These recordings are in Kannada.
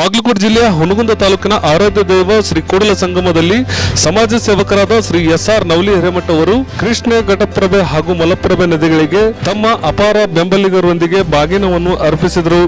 ಬಾಗಲಕೋಟೆ ಜಿಲ್ಲೆಯ ಹುನಗುಂದ ತಾಲೂಕಿನ ಆರಾಧ್ಯ ದೇವ ಶ್ರೀ ಕೂಡಲ ಸಂಗಮದಲ್ಲಿ ಸಮಾಜ ಸೇವಕರಾದ ಶ್ರೀ ಎಸ್ ಆರ್ ನವಲಿ ಹಿರೇಮಠ ಅವರು ಕೃಷ್ಣ ಘಟಪ್ರಭೆ ಹಾಗೂ ಮಲಪ್ರಭೆ ನದಿಗಳಿಗೆ ತಮ್ಮ ಅಪಾರ ಬೆಂಬಲಿಗರೊಂದಿಗೆ ಬಾಗಿನವನ್ನು ಅರ್ಪಿಸಿದರು.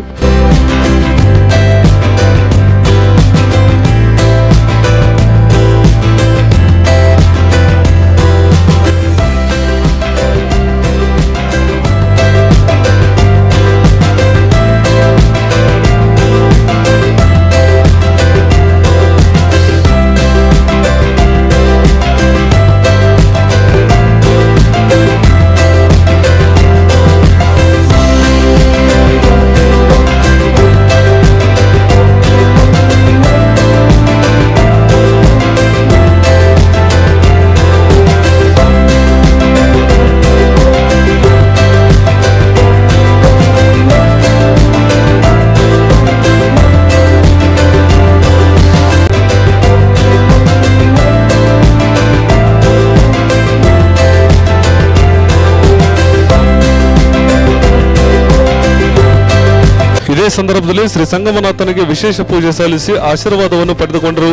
ಇದೇ ಸಂದರ್ಭದಲ್ಲಿ ಶ್ರೀ ಸಂಗಮನಾಥನಿಗೆ ವಿಶೇಷ ಪೂಜೆ ಸಲ್ಲಿಸಿ ಆಶೀರ್ವಾದವನ್ನು ಪಡೆದುಕೊಂಡರು.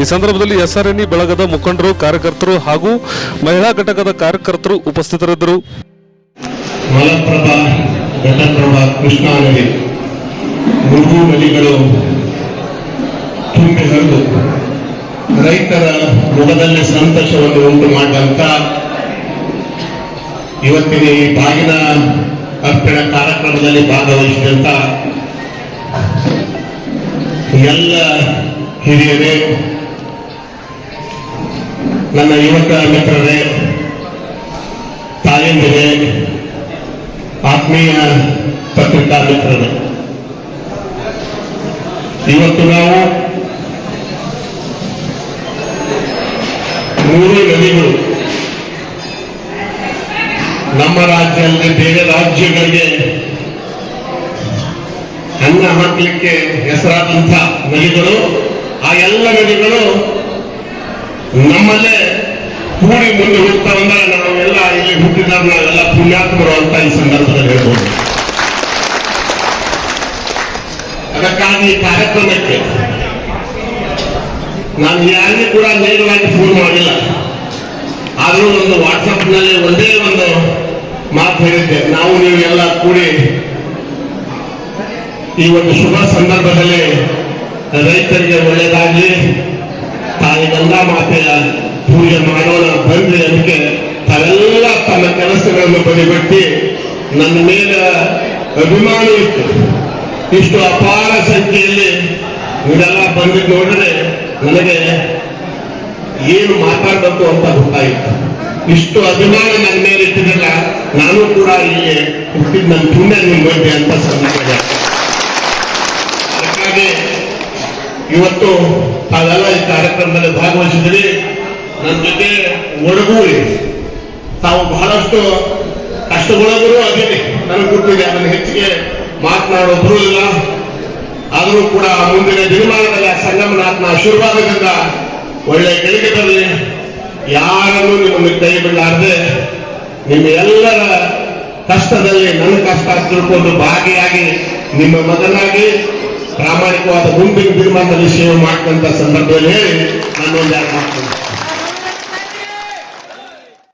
ಈ ಸಂದರ್ಭದಲ್ಲಿ ಎಸ್ಆರ್ಎನ್ಇ ಬಳಗದ ಮುಖಂಡರು, ಕಾರ್ಯಕರ್ತರು ಹಾಗೂ ಮಹಿಳಾ ಘಟಕದ ಕಾರ್ಯಕರ್ತರು ಉಪಸ್ಥಿತರಿದ್ದರು. ರೈತರ ಮುಖದಲ್ಲಿ ಸಂತೋಷವನ್ನು ಉಂಟು ಮಾಡಿದಂತ ಇವತ್ತಿನ ಈ ಬಾಗಿನ ಅರ್ಪಣೆ ಕಾರ್ಯಕ್ರಮದಲ್ಲಿ ಭಾಗವಹಿಸಿದಂತ ಎಲ್ಲ ಹಿರಿಯರೇ, ನನ್ನ ಯುವಕ ಮಿತ್ರರೇ, ತಾಯಂದಿರೇ, ಆತ್ಮೀಯ ಪತ್ರಿಕಾ ಮಿತ್ರರೇ. ಇವತ್ತು ನಾವು ಮೂರು ನದಿಗಳು ನಮ್ಮ ರಾಜ್ಯದಲ್ಲಿ ಬೇರೆ ರಾಜ್ಯಗಳಿಗೆ ಅನ್ನ ಹಾಕಲಿಕ್ಕೆ ಹೆಸರಾದಂಥ ನದಿಗಳು, ಆ ಎಲ್ಲ ನದಿಗಳು ನಮ್ಮಲ್ಲೇ ಕೂಡಿ ಮುಂದೆ ಹೋಗ್ತಾ ಬಂದಾಗ ನಾವೆಲ್ಲ ಇಲ್ಲಿ ಹುಟ್ಟಿದಾಗ ನಾವೆಲ್ಲ ಪುಣ್ಯಾತ್ಮರು ಅಂತ ಈ ಸಂದರ್ಭದಲ್ಲಿ ಹೇಳ್ಬೋದು. ಅದಕ್ಕಾಗಿ ಈ ಕಾರ್ಯಕ್ರಮಕ್ಕೆ ನಾನು ಯಾರಿಗೂ ಕೂಡ ನೇರವಾಗಿ ಫೋನ್ ಮಾಡಿಲ್ಲ. ಆದರೂ ಒಂದು ವಾಟ್ಸಪ್ನಲ್ಲಿ ಒಂದೇ ಒಂದು ಮಾತು ಹೇಳಿದ್ದೆ. ನಾವು ನೀವು ಎಲ್ಲ ಕೂಡಿ ಈ ಒಂದು ಶುಭ ಸಂದರ್ಭದಲ್ಲಿ ರೈತರಿಗೆ ಒಳ್ಳೆಯದಾಗಲಿ ತಾಯಿ ಗಂಗಾ ಮಾತೆಯ ಪೂಜೆ ಮಾಡೋಣ ಬಂದ್ರೆ ಅದಕ್ಕೆ ತಾವೆಲ್ಲ ತನ್ನ ಕೆಲಸಗಳನ್ನು ಬದಿಗೊಟ್ಟಿ ನನ್ನ ಮೇಲೆ ಅಭಿಮಾನ ಇತ್ತು ಇಷ್ಟು ಅಪಾರ ಸಂಖ್ಯೆಯಲ್ಲಿ ಇವರೆಲ್ಲ ಬಂದು ನೋಡಿದ್ರೆ ನನಗೆ ಏನು ಮಾತಾಡಬೇಕು ಅಂತ ಗೊತ್ತಾಯಿತು. ಇಷ್ಟು ಅಭಿಮಾನ ನನ್ನ ಮೇಲೆ ಇಟ್ಟಿದ್ರಲ್ಲ, ನಾನು ಕೂಡ ಇಲ್ಲಿ ಹುಟ್ಟಿದ ನನ್ನ ಪುಣ್ಯ ನಿಮ್ಮ ಅಂತ ಸಂದರ್ಭ ಅದಕ್ಕಾಗಿ ಇವತ್ತು ತಾವೆಲ್ಲ ಈ ಕಾರ್ಯಕ್ರಮದಲ್ಲಿ ಭಾಗವಹಿಸಿದ್ರಿ ನನ್ನ ಜೊತೆ ಒಡಗೂರಿ. ತಾವು ಬಹಳಷ್ಟು ಕಷ್ಟಗೊಳಗರು ಅದೇ ನನಗೆ ಗೊತ್ತಿದೆ ಅದನ್ನು ಹೆಚ್ಚಿಗೆ ಮಾತನಾಡೋದ್ರು ಇಲ್ಲ. ಆದರೂ ಕೂಡ ಮುಂದಿನ ದಿನಮಾನದಲ್ಲಿ ಆ ಸಂಗಮನಾಥನ ಆಶೀರ್ವಾದದಿಂದ ಒಳ್ಳೆ ಗಳಿಗೆ ಬರಲಿ ಯಾರನ್ನು ನಿಮ್ಮನ್ನು ಕೈ ಬಿಡಲಾರದೆ ನಿಮ್ಮ ಎಲ್ಲರ ಕಷ್ಟದಲ್ಲಿ ನನ್ನ ಕಷ್ಟ ತಿಳ್ಕೊಂಡು ಭಾಗಿಯಾಗಿ ನಿಮ್ಮ ಮಗನಾಗಿ ಪ್ರಾಮಾಣಿಕವಾದ ಮುಂದಿನ ತೀರ್ಮಾನದ ವಿಷಯ ಮಾಡ್ತಂತ ಸಂದರ್ಭದಲ್ಲಿ ಹೇಳಿ ನಾನು ಒಂದು ಎರಡು ಮಾತು